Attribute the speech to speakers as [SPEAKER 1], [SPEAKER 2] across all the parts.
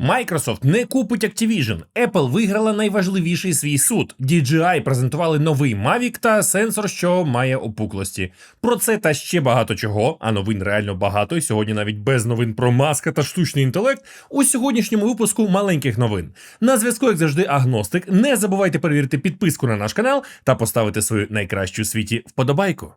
[SPEAKER 1] Microsoft не купить Activision. Apple виграла найважливіший свій суд. DJI презентували новий Mavic та сенсор, що має опуклості. Про це та ще багато чого. А новин реально багато. І сьогодні навіть без новин про маска та штучний інтелект. У сьогоднішньому випуску маленьких новин. На зв'язку, як завжди, агностик. Не забувайте перевірити підписку на наш канал та поставити свою найкращу у світі вподобайку.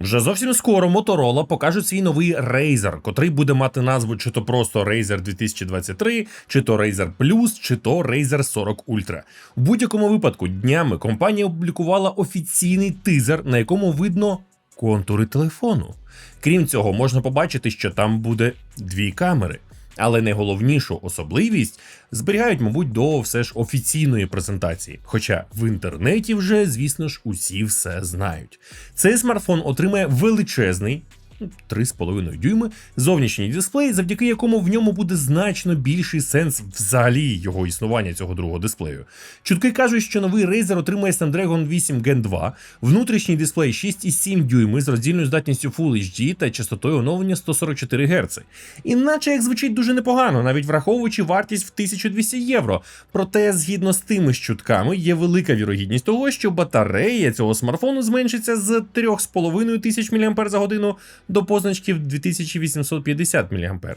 [SPEAKER 1] Вже зовсім скоро Motorola покажуть свій новий Razer, котрий буде мати назву чи то просто Razer 2023, чи то Razer Plus, чи то Razer 40 Ultra. У будь-якому випадку днями компанія опублікувала офіційний тизер, на якому видно контури телефону. Крім цього, можна побачити, що там буде дві камери. Але найголовнішу особливість зберігають, мабуть, до все ж офіційної презентації. Хоча в інтернеті вже, звісно ж, усі все знають. Цей смартфон отримає величезний. Ну, 3,5 дюйми зовнішній дисплей, завдяки якому в ньому буде значно більший сенс взагалі його існування цього другого дисплею. Чутки кажуть, що новий Razer отримає Snapdragon 8 Gen 2, внутрішній дисплей 6,7 дюйми з роздільною здатністю Full HD та частотою оновлення 144 Гц. Іначе як звучить дуже непогано, навіть враховуючи вартість в 1200 євро. Проте, згідно з тими чутками, є велика вірогідність того, що батарея цього смартфону зменшиться з 3,5 тисяч мАч до позначків 2850 мА.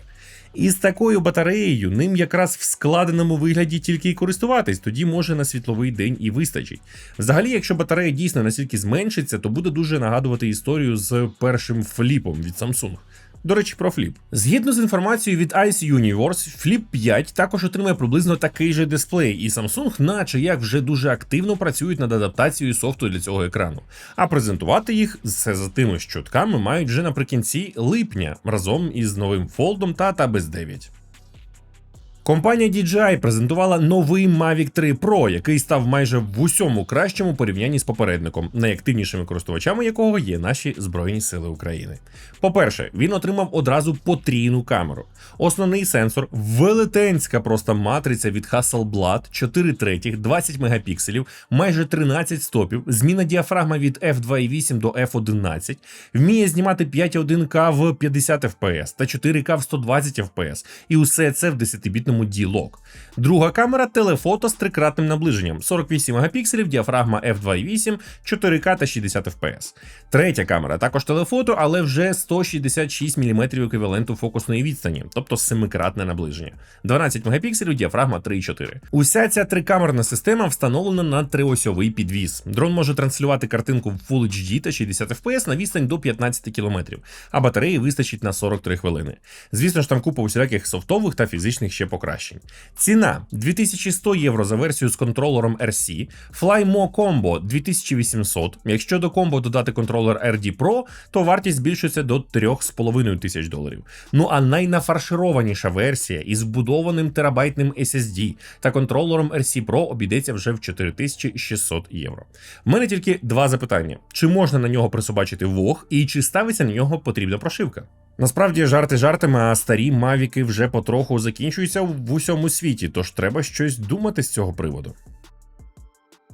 [SPEAKER 1] І з такою батареєю ним якраз в складеному вигляді тільки й користуватись, тоді може на світловий день і вистачить. Взагалі, якщо батарея дійсно настільки зменшиться, то буде дуже нагадувати історію з першим фліпом від Samsung. До речі, про фліп. Згідно з інформацією від Ice Universe, Flip 5 також отримає приблизно такий же дисплей, і Samsung, наче як вже дуже активно працюють над адаптацією софту для цього екрану. А презентувати їх все за тими щотками мають вже наприкінці липня разом із новим фолдом та Tab S9. Компанія DJI презентувала новий Mavic 3 Pro, який став майже в усьому кращому порівнянні з попередником, найактивнішими користувачами якого є наші Збройні Сили України. По-перше, він отримав одразу потрійну камеру. Основний сенсор велетенська просто матриця від Hasselblad 4 третіх, 20 мегапікселів, майже 13 стопів, зміна діафрагма від F2.8 до F11, вміє знімати 5.1К в 50 FPS та 4К в 120 FPS, і усе це в 10-бітному D-Log. Друга камера телефото з трикратним наближенням 48 мегапікселів, діафрагма F2.8, 4К та 60 FPS. Третя камера також телефото, але вже 166 мм еквіваленту фокусної відстані, тобто семикратне наближення. 12 мегапікселів, діафрагма 3,4. Уся ця трикамерна система встановлена на триосьовий підвіз. Дрон може транслювати картинку в Full HD та 60 FPS на відстань до 15 км, а батареї вистачить на 43 хвилини. Звісно ж, там купа усіляких софтових та фізичних ще покращень. Ціна 2100 євро за версію з контролером RC, Flymo Combo 2800. Якщо до комбо додати контролер RD Pro, то вартість збільшується до 3,5 тисяч доларів. Ну а найнафаршированіша версія із вбудованим терабайтним SSD та контролером RC Pro обійдеться вже в 4600 євро. У мене тільки два запитання: чи можна на нього присобачити вог, і чи ставиться на нього потрібна прошивка? Насправді жарти жартами, а старі мавіки вже потроху закінчуються в усьому світі, тож треба щось думати з цього приводу.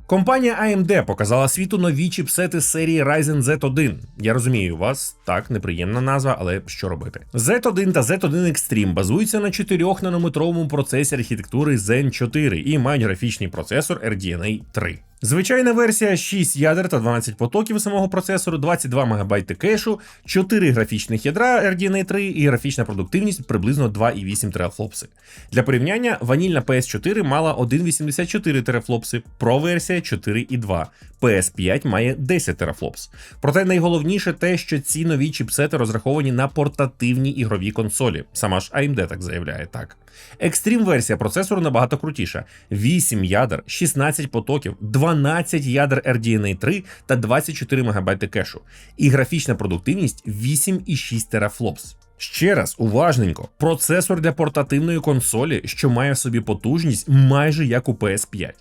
[SPEAKER 1] Компанія AMD показала світу нові чіпсети серії Ryzen Z1. Я розумію, вас так неприємна назва, але що робити? Z1 та Z1 Extreme базуються на 4-нанометровому процесі архітектури Zen 4 і мають графічний процесор RDNA 3. Звичайна версія 6 ядер та 12 потоків самого процесору, 22 МБ кешу, 4 графічних ядра RDNA 3 і графічна продуктивність приблизно 2,8 терафлопси. Для порівняння, ванільна PS4 мала 1,84 терафлопси, Pro версія 4,2. PS5 має 10 терафлопс. Проте найголовніше те, що ці нові чіпсети розраховані на портативні ігрові консолі. Сама ж AMD так заявляє так. Екстрім версія процесору набагато крутіша: 8 ядер, 16 потоків, 12 ядер RDNA 3 та 24 МБ кешу. І графічна продуктивність 8,6 терафлопс. Ще раз уважненько, процесор для портативної консолі, що має в собі потужність майже як у PS5.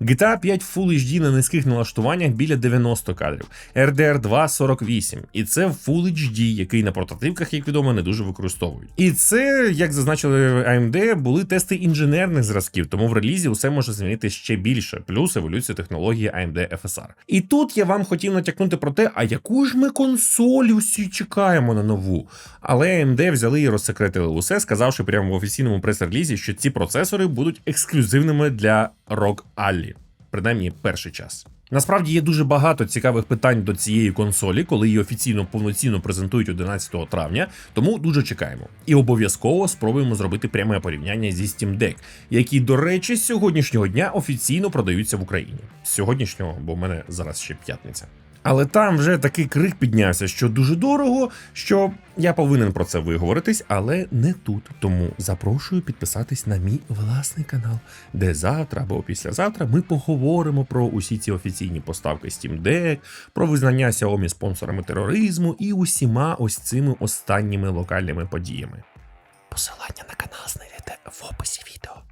[SPEAKER 1] GTA 5 Full HD на низьких налаштуваннях біля 90 кадрів, RDR 2 48, і це Full HD, який на портативках, як відомо, не дуже використовують. І це, як зазначили AMD, були тести інженерних зразків, тому в релізі усе може змінити ще більше, плюс еволюція технології AMD FSR. І тут я вам хотів натякнути про те, а яку ж ми консоль усі чекаємо на нову. Але AMD взяли і розсекретили усе, сказавши прямо в офіційному прес-релізі, що ці процесори будуть ексклюзивними для ROG Ally. принаймні перший час. Насправді є дуже багато цікавих питань до цієї консолі, коли її офіційно повноцінно презентують 11 травня, тому дуже чекаємо. І обов'язково спробуємо зробити пряме порівняння зі Steam Deck, які, до речі, з сьогоднішнього дня офіційно продаються в Україні. З сьогоднішнього, бо в мене зараз ще п'ятниця. Але там вже такий крик піднявся, що дуже дорого, що я повинен про це виговоритись, але не тут. Тому запрошую підписатись на мій власний канал, де завтра або післязавтра ми поговоримо про усі ці офіційні поставки Steam Deck, про визнання Xiaomi спонсорами тероризму і усіма ось цими останніми локальними подіями. Посилання на канал знайдете в описі відео.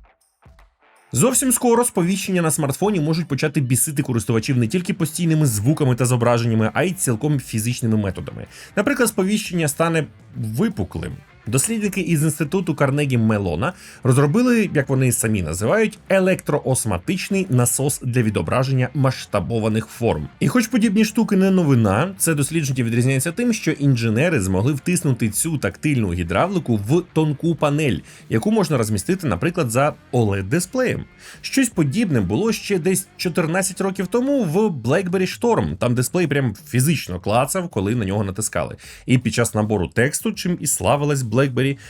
[SPEAKER 1] Зовсім скоро сповіщення на смартфоні можуть почати бісити користувачів не тільки постійними звуками та зображеннями, а й цілком фізичними методами. Наприклад, сповіщення стане випуклим. Дослідники із інституту Карнегі Мелона розробили, як вони самі називають, електроосматичний насос для відображення масштабованих форм. І хоч подібні штуки не новина, це дослідження відрізняється тим, що інженери змогли втиснути цю тактильну гідравлику в тонку панель, яку можна розмістити, наприклад, за oled дисплеєм Щось подібне було ще десь 14 років тому в BlackBerry Storm. Там дисплей прям фізично клацав, коли на нього натискали. І під час набору тексту, чим і славилась BlackBerry,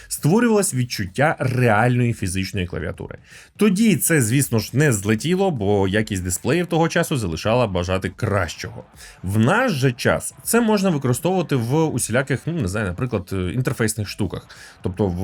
[SPEAKER 1] створювалось відчуття реальної фізичної клавіатури. Тоді це, звісно ж, не злетіло, бо якість дисплеїв того часу залишала бажати кращого. В наш же час це можна використовувати в усіляких, ну не знаю, наприклад, інтерфейсних штуках, тобто в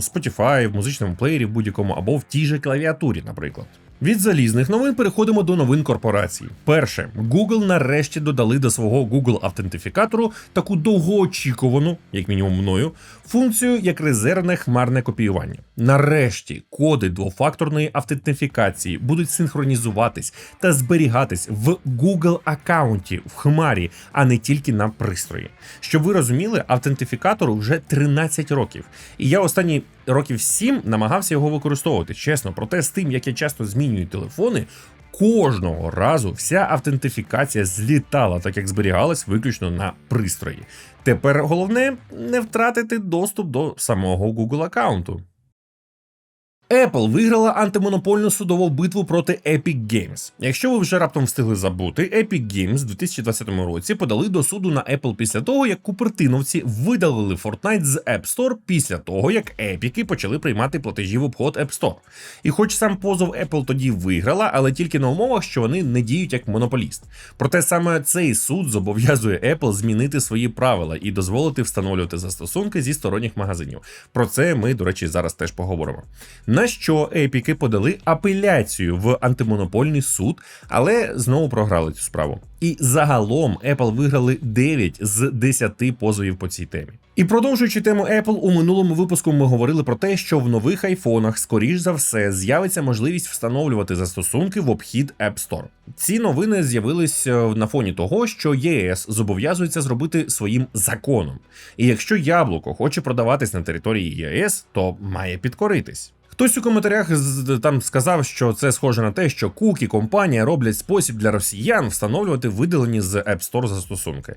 [SPEAKER 1] Spotify, в музичному плеєрі, в будь-якому, або в тій же клавіатурі, наприклад. Від залізних новин переходимо до новин корпорацій. Перше, Google нарешті додали до свого Google автентифікатору таку довгоочікувану, як мінімум мною, функцію як резервне хмарне копіювання. Нарешті коди двофакторної автентифікації будуть синхронізуватись та зберігатись в Google аккаунті в Хмарі, а не тільки на пристрої. Щоб ви розуміли, автентифікатору вже 13 років. І я останні років 7 намагався його використовувати. Чесно, проте з тим, як я часто змінюю телефони. Кожного разу вся автентифікація злітала, так як зберігалась виключно на пристрої. Тепер головне не втратити доступ до самого Google аккаунту. Apple виграла антимонопольну судову битву проти Epic Games. Якщо ви вже раптом встигли забути, Epic Games у 2020 році подали до суду на Apple після того, як купертиновці видалили Fortnite з App Store після того, як епіки почали приймати платежі в обход App Store. І хоч сам позов Apple тоді виграла, але тільки на умовах, що вони не діють як монополіст. Проте саме цей суд зобов'язує Apple змінити свої правила і дозволити встановлювати застосунки зі сторонніх магазинів. Про це ми, до речі, зараз теж поговоримо на що епіки подали апеляцію в антимонопольний суд, але знову програли цю справу. І загалом Apple виграли 9 з 10 позовів по цій темі. І продовжуючи тему Apple, у минулому випуску ми говорили про те, що в нових айфонах, скоріш за все, з'явиться можливість встановлювати застосунки в обхід App Store. Ці новини з'явились на фоні того, що ЄС зобов'язується зробити своїм законом. І якщо яблуко хоче продаватись на території ЄС, то має підкоритись. Хтось у коментарях там сказав, що це схоже на те, що Кук і компанія роблять спосіб для росіян встановлювати видалені з App Store застосунки.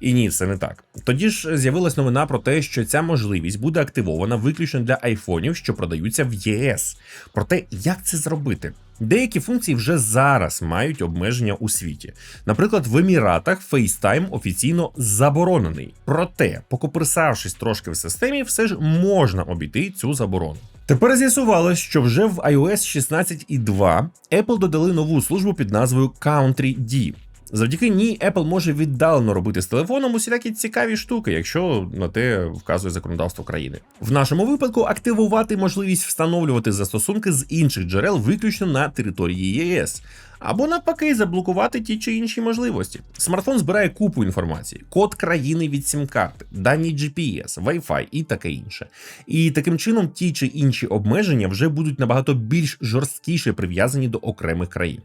[SPEAKER 1] І ні, це не так. Тоді ж з'явилась новина про те, що ця можливість буде активована виключно для айфонів, що продаються в ЄС. Проте, як це зробити? Деякі функції вже зараз мають обмеження у світі. Наприклад, в Еміратах FaceTime офіційно заборонений. Проте, покоперсавшись трошки в системі, все ж можна обійти цю заборону. Тепер з'ясувалось, що вже в iOS 16.2 Apple додали нову службу під назвою Country D. Завдяки ній Apple може віддалено робити з телефоном усілякі цікаві штуки, якщо на те вказує законодавство країни. В нашому випадку активувати можливість встановлювати застосунки з інших джерел виключно на території ЄС. Або навпаки заблокувати ті чи інші можливості. Смартфон збирає купу інформації, код країни від сім-карти, дані GPS, Wi-Fi і таке інше. І таким чином ті чи інші обмеження вже будуть набагато більш жорсткіше прив'язані до окремих країн.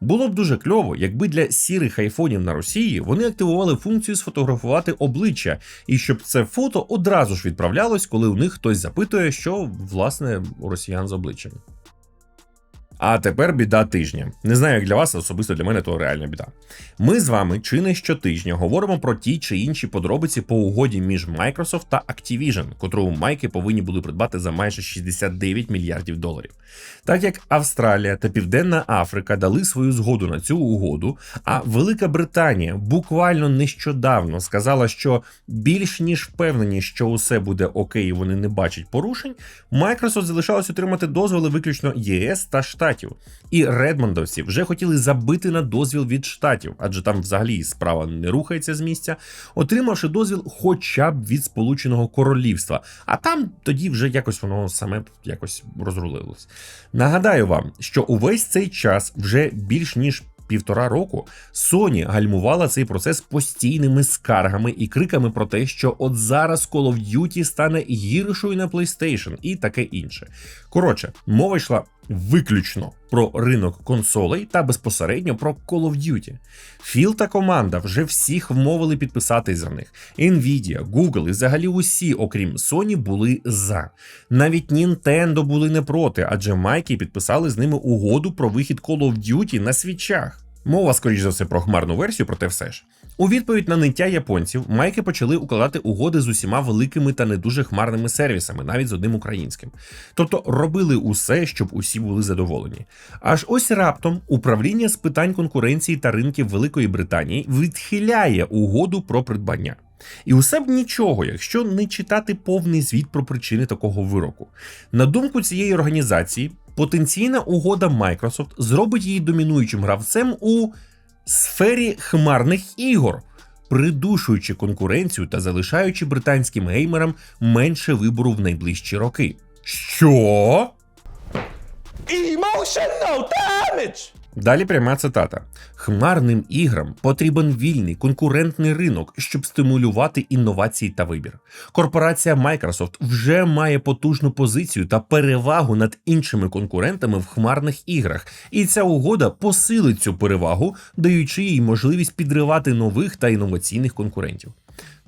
[SPEAKER 1] Було б дуже кльово, якби для сірих айфонів на Росії вони активували функцію сфотографувати обличчя, і щоб це фото одразу ж відправлялось, коли у них хтось запитує, що власне у росіян з обличчям. А тепер біда тижня. Не знаю, як для вас, особисто для мене то реальна біда. Ми з вами чи не щотижня говоримо про ті чи інші подробиці по угоді між Microsoft та Activision, котру майки повинні були придбати за майже 69 мільярдів доларів. Так як Австралія та Південна Африка дали свою згоду на цю угоду, а Велика Британія буквально нещодавно сказала, що більш ніж впевнені, що усе буде окей, і вони не бачать порушень, Microsoft залишалось отримати дозволи виключно ЄС та штатів. І редмондовці вже хотіли забити на дозвіл від штатів, адже там взагалі справа не рухається з місця, отримавши дозвіл хоча б від Сполученого Королівства. А там тоді вже якось воно саме якось розрулилось. Нагадаю вам, що увесь цей час вже більш ніж. Півтора року Sony гальмувала цей процес постійними скаргами і криками про те, що от зараз Call of Duty стане гіршою на PlayStation і таке інше. Коротше, мова йшла виключно про ринок консолей та безпосередньо про Call of Duty. Філ та команда вже всіх вмовили підписатись за них. Nvidia, Google і взагалі усі, окрім Sony, були за. Навіть Nintendo були не проти, адже майки підписали з ними угоду про вихід Call of Duty на свічах. Мова, скоріш за все, про хмарну версію, проте все ж. У відповідь на ниття японців майки почали укладати угоди з усіма великими та не дуже хмарними сервісами, навіть з одним українським. Тобто робили усе, щоб усі були задоволені. Аж ось раптом управління з питань конкуренції та ринків Великої Британії відхиляє угоду про придбання. І усе б нічого, якщо не читати повний звіт про причини такого вироку. На думку цієї організації, потенційна угода Microsoft зробить її домінуючим гравцем у сфері хмарних ігор, придушуючи конкуренцію та залишаючи британським геймерам менше вибору в найближчі роки. Що?
[SPEAKER 2] Emotional damage!
[SPEAKER 1] Далі пряма цитата: хмарним іграм потрібен вільний конкурентний ринок, щоб стимулювати інновації та вибір. Корпорація Microsoft вже має потужну позицію та перевагу над іншими конкурентами в хмарних іграх, і ця угода посилить цю перевагу, даючи їй можливість підривати нових та інноваційних конкурентів.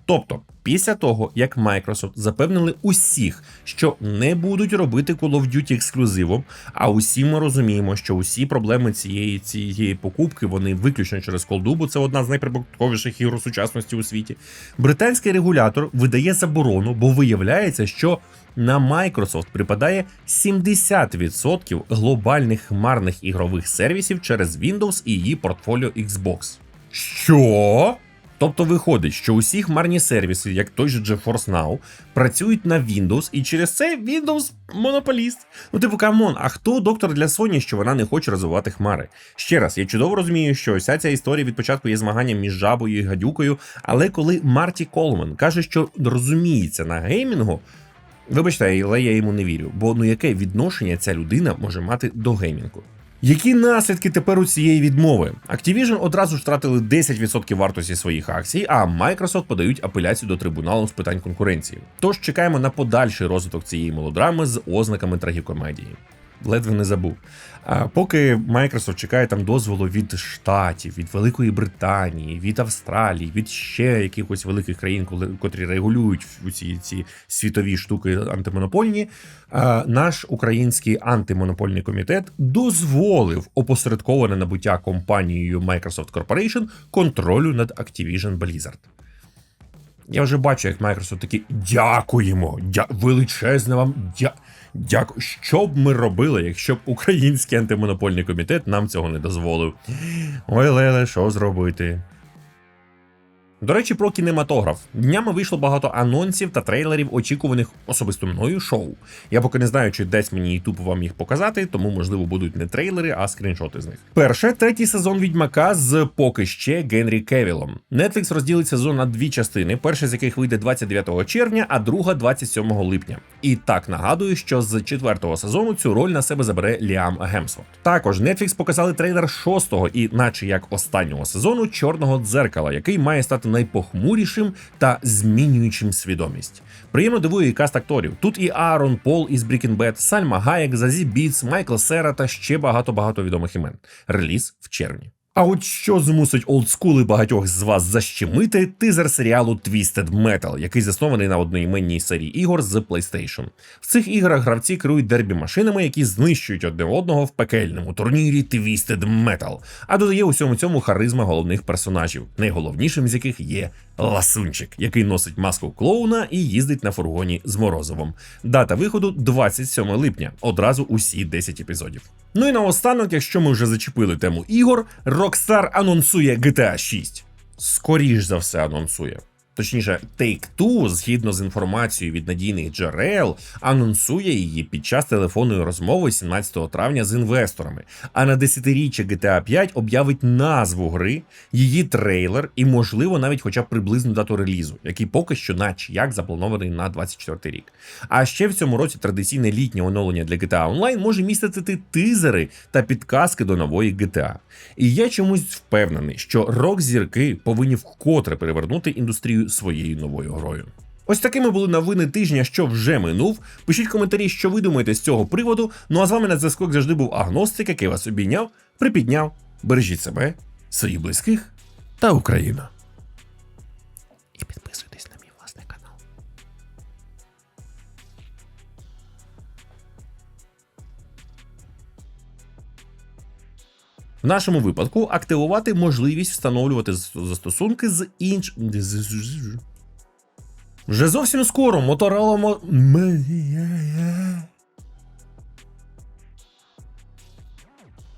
[SPEAKER 1] Тобто, після того, як Microsoft запевнили усіх, що не будуть робити Call of Duty ексклюзивом, а усі ми розуміємо, що усі проблеми цієї цієї покупки вони виключно через колду, бо це одна з найприбутковіших ігор сучасності у світі. Британський регулятор видає заборону, бо виявляється, що на Microsoft припадає 70% глобальних хмарних ігрових сервісів через Windows і її портфоліо Xbox. Що? Тобто виходить, що усі хмарні сервіси, як той же GeForce Now, працюють на Windows, і через це Windows монополіст. Ну, типу, камон, а хто доктор для Sony, що вона не хоче розвивати хмари? Ще раз, я чудово розумію, що вся ця історія від початку є змаганням між жабою і гадюкою, але коли Марті Колман каже, що розуміється на геймінгу. Вибачте, але я йому не вірю, бо ну яке відношення ця людина може мати до геймінгу? Які наслідки тепер у цієї відмови? Activision одразу ж втратили 10% вартості своїх акцій, а Microsoft подають апеляцію до трибуналу з питань конкуренції. Тож чекаємо на подальший розвиток цієї мелодрами з ознаками трагікомедії. Ледве не забув. А поки Microsoft чекає там дозволу від Штатів, від Великої Британії, від Австралії, від ще якихось великих країн, котрі регулюють ці ці світові штуки антимонопольні, наш український антимонопольний комітет дозволив опосередковане набуття компанією Microsoft Corporation контролю над Activision Blizzard. Я вже бачу, як Microsoft такі дякуємо, дя... величезне вам дя... дякую. Що б ми робили, якщо б український антимонопольний комітет нам цього не дозволив? Ой, Леле, що зробити? До речі, про кінематограф. Днями вийшло багато анонсів та трейлерів, очікуваних особисто мною шоу. Я поки не знаю, чи десь мені Ютуб вам їх показати, тому можливо будуть не трейлери, а скріншоти з них. Перше, третій сезон відьмака з поки ще Генрі Кевілом. Netflix розділить сезон на дві частини, перша з яких вийде 29 червня, а друга 27 липня. І так нагадую, що з четвертого сезону цю роль на себе забере Ліам Гемсворт. Також Netflix показали трейлер шостого і, наче як останнього сезону, чорного дзеркала, який має стати найпохмурішим та змінюючим свідомість. Приємно дивує і каст акторів. Тут і Аарон Пол із Breaking Bad, Сальма Гаєк, Зазі Біц, Майкл Сера та ще багато багато відомих імен. Реліз в червні. А от що змусить олдскули багатьох з вас защемити тизер серіалу Twisted Metal, який заснований на одноіменній серії ігор з PlayStation. В цих іграх гравці керують дербі машинами, які знищують одне одного в пекельному турнірі Twisted Metal, а додає усьому цьому харизма головних персонажів, найголовнішим з яких є Ласунчик, який носить маску клоуна і їздить на фургоні з Морозовом. Дата виходу 27 липня, одразу усі 10 епізодів. Ну і наостанок, якщо ми вже зачепили тему ігор, Rockstar анонсує GTA 6. Скоріш за все анонсує. Точніше, Take-Two, згідно з інформацією від надійних джерел, анонсує її під час телефонної розмови 17 травня з інвесторами. А на десятиріччя GTA 5 об'явить назву гри, її трейлер і, можливо, навіть хоча б приблизну дату релізу, який поки що, наче як запланований на 24 рік. А ще в цьому році традиційне літнє оновлення для GTA Online може містити тизери та підказки до нової GTA. І я чомусь впевнений, що рок-зірки повинні вкотре перевернути індустрію своєю новою грою. Ось такими були новини тижня, що вже минув. Пишіть коментарі, що ви думаєте з цього приводу. Ну а з вами на зв'язку як завжди був агностик, який вас обійняв, припідняв. Бережіть себе, своїх близьких та Україну. В нашому випадку активувати можливість встановлювати застосунки з інш. Вже зовсім скоро Motorola...